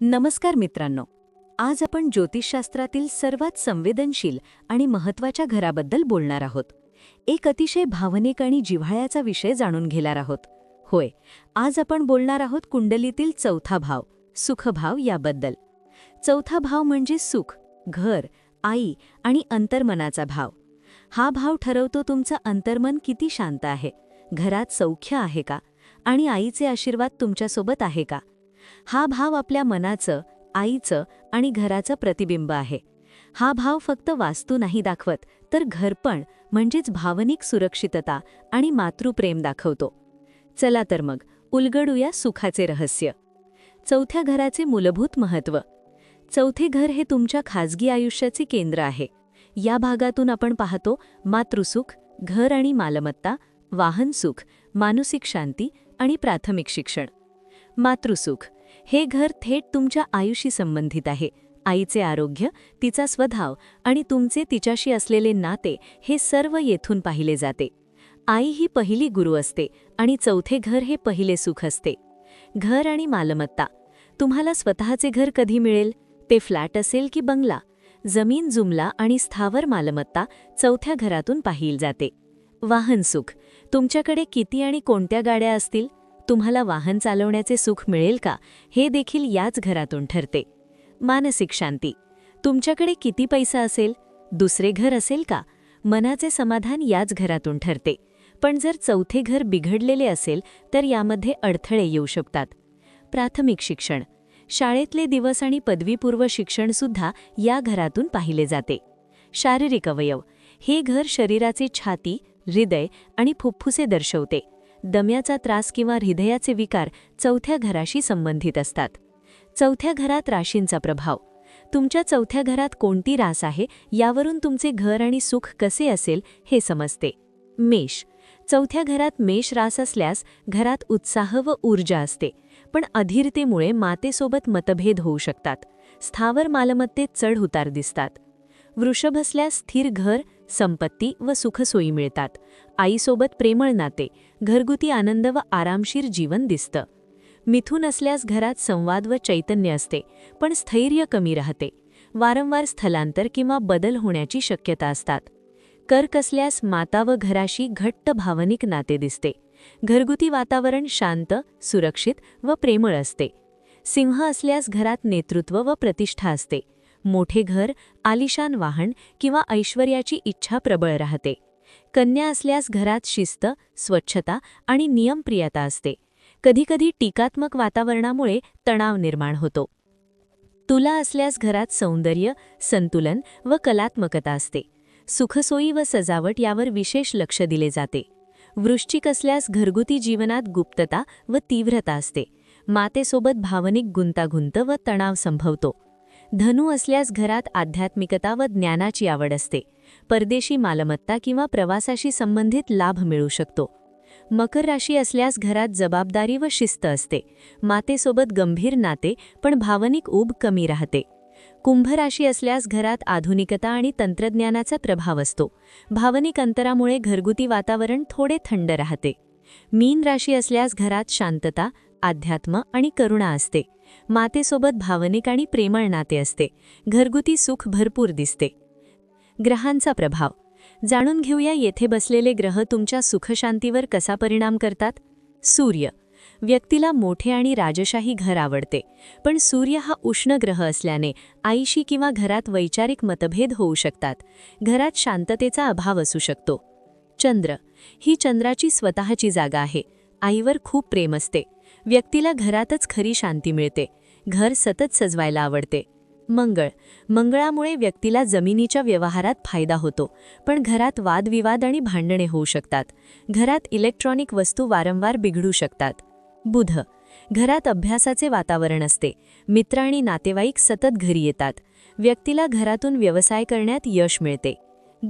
नमस्कार मित्रांनो. आज आपण ज्योतिषशास्त्रातील सर्वात संवेदनशील आणि महत्त्वाच्या घराबद्दल बोलणार आहोत. एक अतिशय भावनिक आणि जिव्हाळ्याचा विषय जाणून घेणार आहोत. होय आज आपण बोलणार आहोत कुंडलीतील चौथा भाव सुखभाव याबद्दल. चौथा भाव म्हणजे सुख घर आई आणि अंतर्मनाचा भाव. हा भाव ठरवतो तुमचं अंतर्मन किती शांत आहे. घरात सौख्य आहे का? आणि आईचे आशीर्वाद तुमच्यासोबत आहे का? हा भाव आपल्या मनाचं आईचं आणि घराचं प्रतिबिंब आहे. हा भाव फक्त वास्तू नाही दाखवत तर घरपण म्हणजेच भावनिक सुरक्षितता आणि मातृप्रेम दाखवतो. चला तर मग उलगडूया सुखाचे रहस्य. चौथ्या घराचे मूलभूत महत्त्व चौथे घर हे तुमच्या खाजगी आयुष्याचे केंद्र आहे. या भागातून आपण पाहतो मातृसुख घर आणि मालमत्ता वाहनसुख मानसिक शांती आणि प्राथमिक शिक्षण. मातृसुख हे घर थेट तुमच्या आयुशी संबंधित आहे. आईचे आरोग्य तिचा स्वभाव आणि तुमचे तिच्याशी असलेले नाते हे सर्व येथून पाहिले जाते. आई ही पहिली गुरु असते आणि चौथे घर हे पहिले सुख असते. घर आणि मालमत्ता. तुम्हाला स्वतःचे घर कधी मिळेल? ते फ्लॅट असेल की बंगला? जमीन जुमला आणि स्थावर मालमत्ता चौथ्या घरातून पाहिली जाते. वाहन सुख. तुमच्याकडे किती आणि कोणत्या गाड्या असतील? तुम्हाला वाहन चालवण्याचे सुख मिळेल का हे देखील याच घरातून ठरते. मानसिक शांती. तुमच्याकडे किती पैसा असेल? दुसरे घर असेल का? मनाचे समाधान याच घरातून ठरते. पण जर चौथे घर बिघडलेले असेल तर यामध्ये अडथळे येऊ शकतात. प्राथमिक शिक्षण. शाळेतले दिवस आणि पदवीपूर्व शिक्षणसुद्धा या घरातून पाहिले जाते. शारीरिक अवयव. हे घर शरीराचे छाती हृदय आणि फुफ्फुसे दर्शवते. दम्याचा त्रास किंवा हृदयाचे विकार चौथ्या घराशी संबंधित असतात. चौथ्या घरात राशींचा प्रभाव. तुमच्या चौथ्या घरात कोणती रास आहे? यावरून तुमचे घर आणि सुख कसे असेल? हे समजते. मेष. चौथ्या घरात मेष रास असल्यास घरात उत्साह व ऊर्जा असते. पण अधीरतेमुळे मातेसोबत मतभेद होऊ शकतात. स्थावर मालमत्तेत चढ उतार दिसतात. वृषभ असल्यास स्थिर घर संपत्ती व सुखसोयी मिळतात. आईसोबत प्रेमळ नाते घरगुती आनंद व आरामशीर जीवन दिसतं. मिथून असल्यास घरात संवाद व चैतन्य असते पण स्थैर्य कमी राहते. वारंवार स्थलांतर किंवा बदल होण्याची शक्यता असतात. कर्क असल्यास माता व घराशी घट्ट भावनिक नाते दिसते. घरगुती वातावरण शांत सुरक्षित व प्रेमळ असते. सिंह असल्यास घरात नेतृत्व व प्रतिष्ठा असते. मोठे घर आलिशान वाहन किंवा ऐश्वर्याची इच्छा प्रबळ राहते. कन्या असल्यास घरात शिस्त स्वच्छता आणि नियमप्रियता असते. कधीकधी टीकात्मक वातावरणामुळे तणाव निर्माण होतो. तुला असल्यास घरात सौंदर्य संतुलन व कलात्मकता असते. सुखसोयी व सजावट यावर विशेष लक्ष दिले जाते. वृश्चिक असल्यास घरगुती जीवनात गुप्तता व तीव्रता असते. मातेसोबत भावनिक गुंतागुंत व तणाव संभवतो. धनु असल्यास घरात आध्यात्मिकता व ज्ञानाची आवड असते. परदेशी मालमत्ता किंवा प्रवासाशी संबंधित लाभ मिळू शकतो. मकर राशी असल्यास घरात जबाबदारी व शिस्त असते. मातेसोबत गंभीर नाते पण भावनिक ऊब कमी राहते. कुंभ राशी असल्यास घरात आधुनिकता आणि तंत्रज्ञानाचा प्रभाव असतो. भावनिक अंतरामुळे घरगुती वातावरण थोडे थंड राहते. मीन राशी असल्यास घरात शांतता अध्यात्म आणि करुणा असते. मातेसोबत भावनिक आणि प्रेमळ नाते असते. घरगुती सुख भरपूर दिसते. ग्रहांचा प्रभाव. जाणून घेऊया येथे बसलेले ग्रह तुमच्या सुखशांतीवर कसा परिणाम करतात? सूर्य. व्यक्तीला मोठे आणि राजशाही घर आवडते. पण सूर्य हा उष्ण ग्रह असल्याने आईशी किंवा घरात वैचारिक मतभेद होऊ शकतात. घरात शांततेचा अभाव असू शकतो. चंद्र. ही चंद्राची स्वतःची जागा आहे. आईवर खूप प्रेम असते. व्यक्तीला घरातच खरी शांती मिळते. घर सतत सजवायला आवडते. मंगळ. मंगळामुळे व्यक्तीला जमिनीच्या व्यवहारात फायदा होतो पण घरात वादविवाद आणि भांडणे होऊ शकतात. घरात इलेक्ट्रॉनिक वस्तू वारंवार बिघडू शकतात. बुध. घरात अभ्यासाचे वातावरण असते. मित्र आणि नातेवाईक सतत घरी येतात. व्यक्तीला घरातून व्यवसाय करण्यात यश मिळते.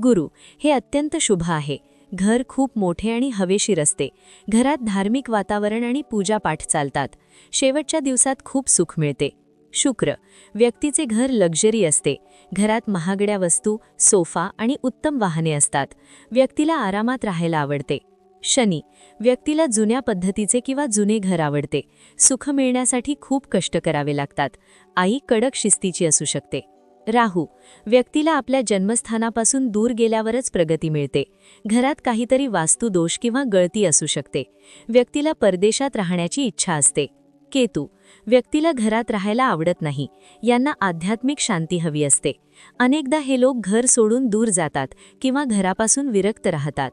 गुरु. हे अत्यंत शुभ आहे. घर खूप मोठे आणि हवेशीर असते. घरात धार्मिक वातावरण आणि पूजापाठ चालतात. शेवटच्या दिवसात खूप सुख मिळते. शुक्र. व्यक्तीचे घर लक्झरी असते. घरात महागड्या वस्तू सोफा आणि उत्तम वाहने असतात. व्यक्तीला आरामात राहायला आवडते. शनी. व्यक्तीला जुन्या पद्धतीचे किंवा जुने घर आवडते. सुख मिळण्यासाठी खूप कष्ट करावे लागतात. आई कडक शिस्तीची असू शकते. राहू. व्यक्तीला आपल्या जन्मस्थानापासून दूर गेल्यावरच प्रगती मिळते. घरात काहीतरी वास्तुदोष किंवा गळती असू शकते. व्यक्तीला परदेशात राहण्याची इच्छा असते. केतू. व्यक्तीला घरात राहायला आवडत नाही. यांना आध्यात्मिक शांती हवी असते. अनेकदा हे लोक घर सोडून दूर जातात किंवा घरापासून विरक्त राहतात.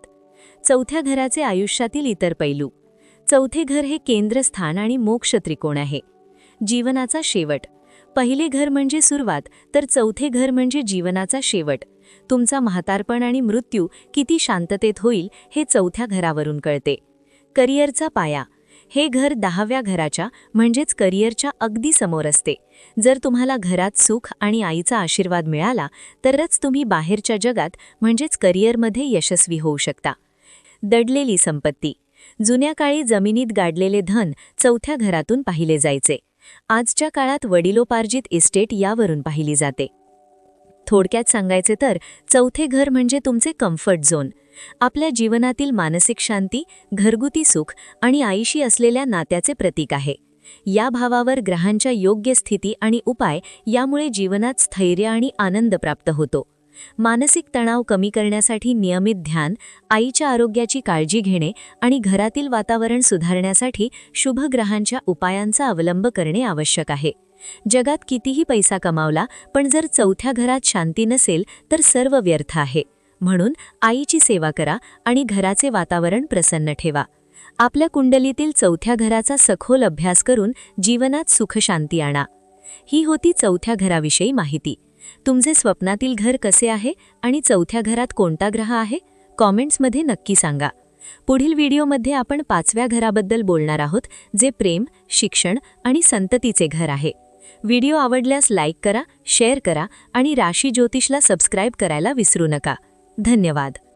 चौथ्या घराचे आयुष्यातील इतर पैलू. चौथे घर हे केंद्रस्थान आणि मोक्ष त्रिकोण आहे. जीवनाचा शेवट. पहिले घर म्हणजे सुरुवात तर चौथे घर म्हणजे जीवनाचा शेवट. तुमचा म्हातारपण आणि मृत्यू किती शांततेत होईल हे चौथ्या घरावरून कळते. करिअरचा पाया. हे घर दहाव्या घराच्या म्हणजेच करिअरच्या अगदी समोर असते. जर तुम्हाला घरात सुख आणि आईचा आशीर्वाद मिळाला तरच तुम्ही बाहेरच्या जगात म्हणजेच करिअरमध्ये यशस्वी होऊ शकता. दडलेली संपत्ती. जुन्या काळी जमिनीत गाडलेले धन चौथ्या घरातून पाहिले जायचे. आजच्या काळात वडिलोपार्जित इस्टेट यावरून पाहिली जाते. थोडक्यात सांगायचे तर चौथे घर म्हणजे तुमचे कम्फर्ट झोन आपल्या जीवनातील मानसिक शांती घरगुती सुख आणि आईशी असलेल्या नात्याचे प्रतीक आहे. या भावावर ग्रहांच्या योग्य स्थिती आणि उपाय यामुळे जीवनात स्थैर्य आणि आनंद प्राप्त होतो. मानसिक तणाव कमी करण्यासाठी नियमित ध्यान आईच्या आरोग्याची काळजी घेणे आणि घरातील वातावरण सुधारण्यासाठी शुभ ग्रहांच्या उपायांचा अवलंब करणे आवश्यक आहे. जगात कितीही पैसा कमावला पण जर चौथ्या घरात शांती नसेल तर सर्व व्यर्थ आहे. म्हणून आईची सेवा करा आणि घराचे वातावरण प्रसन्न ठेवा. आपल्या कुंडलीतील चौथ्या घराचा सखोल अभ्यास करून जीवनात सुखशांती आणा. ही होती चौथ्या घराविषयी माहिती. तुमचे स्वप्नातील घर कसे आहे आणि चौथ्या घरात कोणता ग्रह आहे? कॉमेंट्समध्ये नक्की सांगा. पुढील व्हिडिओमध्ये आपण पाचव्या घराबद्दल बोलणार आहोत जे प्रेम शिक्षण आणि संततीचे घर आहे. व्हिडिओ आवडल्यास लाईक करा शेअर करा आणि राशी ज्योतिषला सबस्क्राईब करायला विसरू नका. धन्यवाद.